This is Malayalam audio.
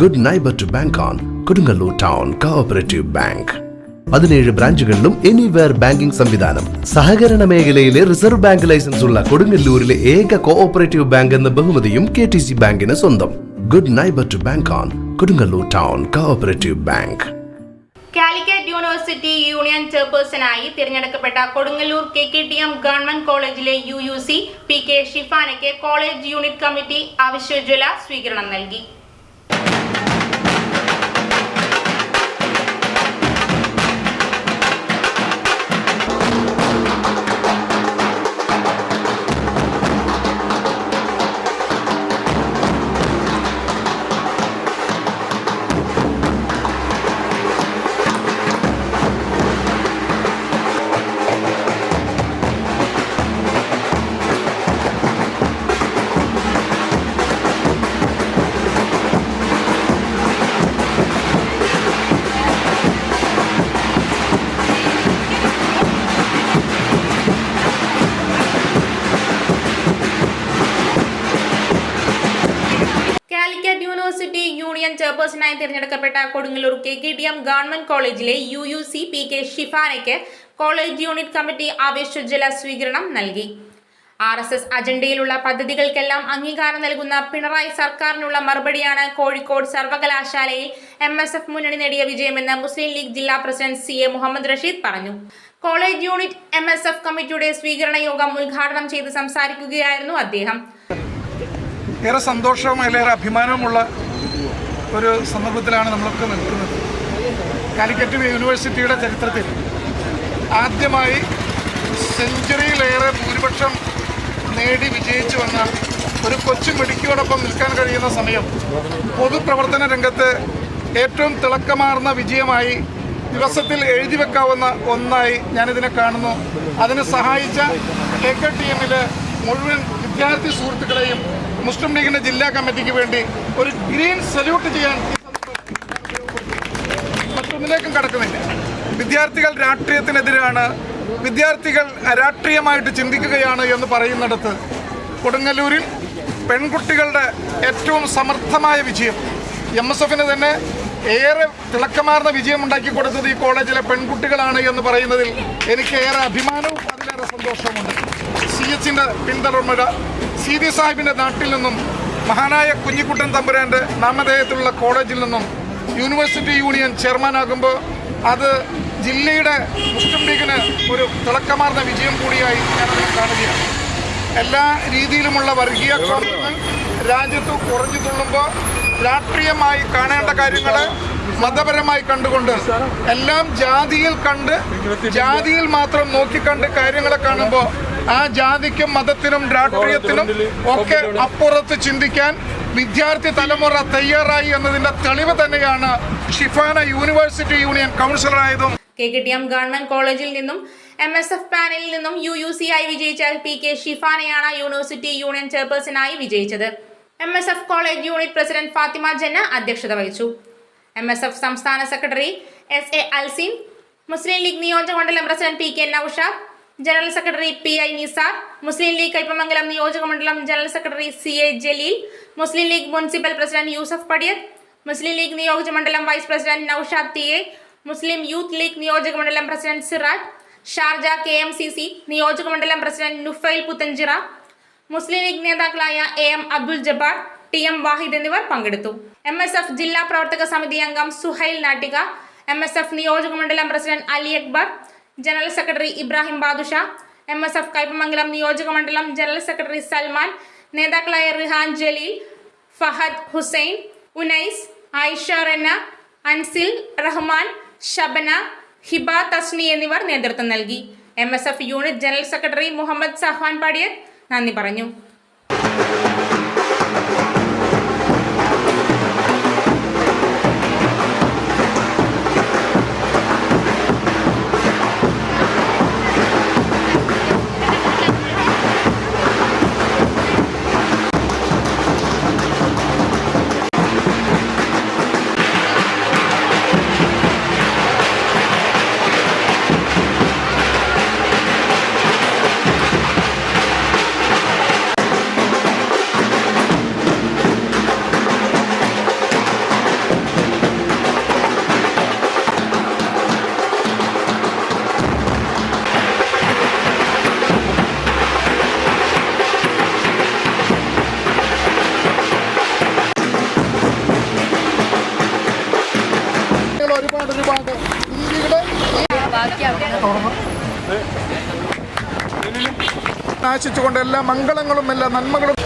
Good neighbour to bank on Kodungallur town cooperative bank പതിനേഴ് ബ്രാഞ്ചുകളിലും എനിവെയർ ബാങ്കിംഗ് സംവിധാനം. സഹകരണ മേഖലയിലെ റിസർവ് ബാങ്ക് ലൈസൻസ് ഉള്ള കൊടുങ്ങല്ലൂരിലെ ഏക കോഓപ്പറേറ്റീവ് ബാങ്ക് എന്ന ബഹുമതിയും കെ ടി സി ബാങ്കിന് സ്വന്തം. Good neighbour to bank on Kodungallur town cooperative bank Calicut university union ചെയർപേഴ്സണായി തിരഞ്ഞെടുക്കപ്പെട്ട Kodungallur K K T M government കോളേജിലെ U U C P K ഷിഫാനയ്ക്ക് college unit committee ആവശ്യോജ്വല സ്വീകരണം നൽകി. യൂണിയൻ ചെയർപേഴ്സണായി തിരഞ്ഞെടുക്കപ്പെട്ട Kodungallur K K D M government കോളേജിലെ U U C P K ഷിഫാനയ്ക്ക് college unit committee ആവേശോജ്വല സ്വീകരണം നൽകി. ആർ എസ് എസ് അജണ്ടയിലുള്ള പദ്ധതികൾക്കെല്ലാം അംഗീകാരം നൽകുന്ന പിണറായി സർക്കാരിനുള്ള മറുപടിയാണ് കോഴിക്കോട് സർവകലാശാലയിൽ എം എസ് എഫ് മുന്നണി നേടിയ വിജയമെന്ന് മുസ്ലിം ലീഗ് ജില്ലാ president C A Muhammad Rasheed പറഞ്ഞു. College unit M S F കമ്മിറ്റിയുടെ സ്വീകരണ യോഗം ഉദ്ഘാടനം ചെയ്ത് സംസാരിക്കുകയായിരുന്നു അദ്ദേഹം. ഏറെ സന്തോഷവും ഏറെ അഭിമാനവുമുള്ള ഒരു സന്ദർഭത്തിലാണ് നമ്മളൊക്കെ നിൽക്കുന്നത്. കാലിക്കറ്റ് യൂണിവേഴ്സിറ്റിയുടെ ചരിത്രത്തിൽ ആദ്യമായി സെഞ്ചുറിയിലേറെ ഭൂരിപക്ഷം നേടി വിജയിച്ചു വന്ന ഒരു കൊച്ചു മിടുക്കിയോടൊപ്പം നിൽക്കാൻ കഴിയുന്ന സമയം പൊതുപ്രവർത്തന രംഗത്ത് ഏറ്റവും തിളക്കമാർന്ന വിജയമായി ദിവസത്തിൽ എഴുതി വെക്കാവുന്ന ഒന്നായി ഞാനിതിനെ കാണുന്നു. അതിനെ സഹായിച്ച കെ കെ ടി എമ്മിലെ മുഴുവൻ വിദ്യാർത്ഥി സുഹൃത്തുക്കളെയും മുസ്ലിം ലീഗിന്റെ ജില്ലാ കമ്മിറ്റിക്ക് വേണ്ടി ഒരു ഗ്രീൻ സല്യൂട്ട് ചെയ്യാൻ മറ്റൊന്നിലേക്കും കടക്കുന്നില്ല. വിദ്യാർത്ഥികൾ രാഷ്ട്രീയത്തിനെതിരാണ്. വിദ്യാർത്ഥികൾ രാഷ്ട്രീയമായിട്ട് ചിന്തിക്കുകയാണ് എന്ന് പറയുന്നിടത്ത് കൊടുങ്ങല്ലൂരിൽ പെൺകുട്ടികളുടെ ഏറ്റവും സമർത്ഥമായ വിജയം എം എസ് എഫിന് തന്നെ ഏറെ തിളക്കമാർന്ന വിജയം ഉണ്ടാക്കി കൊടുത്തത് ഈ കോളേജിലെ പെൺകുട്ടികളാണ് എന്ന് പറയുന്നതിൽ എനിക്ക് ഏറെ അഭിമാനവും അതിലേറെ സന്തോഷമുണ്ട്. സി എച്ചിന്റെ പിന്തുണ സി ഡി സാഹിബിന്റെ നാട്ടിൽ നിന്നും മഹാനായ കുഞ്ഞിക്കുട്ടൻ തമ്പുരാന്റെ നാമധേയത്തിലുള്ള കോളേജിൽ നിന്നും യൂണിവേഴ്സിറ്റി യൂണിയൻ ചെയർമാനാകുമ്പോൾ അത് ജില്ലയുടെ മുസ്ലിം ലീഗിന് ഒരു തിളക്കമാർന്ന വിജയം കൂടിയായി ഞാനതിനെ കാണുകയാണ്. എല്ലാ രീതിയിലുമുള്ള വർഗീയ രാജ്യത്ത് കുറഞ്ഞു തുള്ളുമ്പോൾ രാഷ്ട്രീയമായി കാണേണ്ട കാര്യങ്ങൾ മതപരമായി കണ്ടുകൊണ്ട് എല്ലാം ജാതിയിൽ കണ്ട് ജാതിയിൽ മാത്രം നോക്കിക്കണ്ട് കാര്യങ്ങളെ കാണുമ്പോൾ ആ ജാതിക്കും മതത്തിനും രാഷ്ട്രീയത്തിനും ഒക്കെ അപ്പുറത്ത് ചിന്തിക്കാൻ വിദ്യാർത്ഥി തലമുറ തയ്യാറായി എന്നതിന്റെ തെളിവ് തന്നെയാണ് Shifana university union കൗൺസിലറായതും. K K T M government കോളേജിൽ നിന്നും എം എസ് എഫ് പാനലിൽ നിന്നും യു യു സി ആയി വിജയിച്ച പി കെ ഷിഫാനയാണ് യൂണിവേഴ്സിറ്റി യൂണിയൻ ചെയർപേഴ്സണായി വിജയിച്ചത്. M S F college unit president Fathima Janna അധ്യക്ഷത വഹിച്ചു. എം എസ് എഫ് സംസ്ഥാന secretary S A Alsin Muslim League നിയോജക മണ്ഡലം president P K Naushad general secretary P I Nisar Muslim League Kaipamangalam നിയോജകമണ്ഡലം general secretary C A Jaleel Muslim League municipal president Yusuf Padiyath Muslim League നിയോജക മണ്ഡലം vice president Naushad T A Muslim youth League നിയോജക മണ്ഡലം president Siraj Sharjah K M C C നിയോജക മണ്ഡലം പ്രസിഡന്റ് നുഫൈൽ പുത്തഞ്ചിറ മുസ്ലിം ലീഗ് നേതാക്കളായ A M Abdul Jabbar T M Wahid എന്നിവർ പങ്കെടുത്തു. എം എസ് എഫ് ജില്ലാ പ്രവർത്തക സമിതി അംഗം Suhail Nattika M S F നിയോജക മണ്ഡലം president Ali Akbar general secretary Ibrahim Badusha M S F Kaipamangalam നിയോജക മണ്ഡലം ജനറൽ സെക്രട്ടറി സൽമാൻ നേതാക്കളായ റിഹാൻ ജലീൽ ഫഹദ് ഹുസൈൻ ഉനൈസ് ആയിഷ റെന്ന അൻസിൽ റഹ്മാൻ ഷബന ഹിബ തസ്നി എന്നിവർ നേതൃത്വം നൽകി. M S F unit general secretary Muhammad Sahwan Padiyath നന്ദി പറഞ്ഞു. നാശിച്ചുകൊണ്ട് എല്ലാ മംഗളങ്ങളും എല്ലാ നന്മകളും.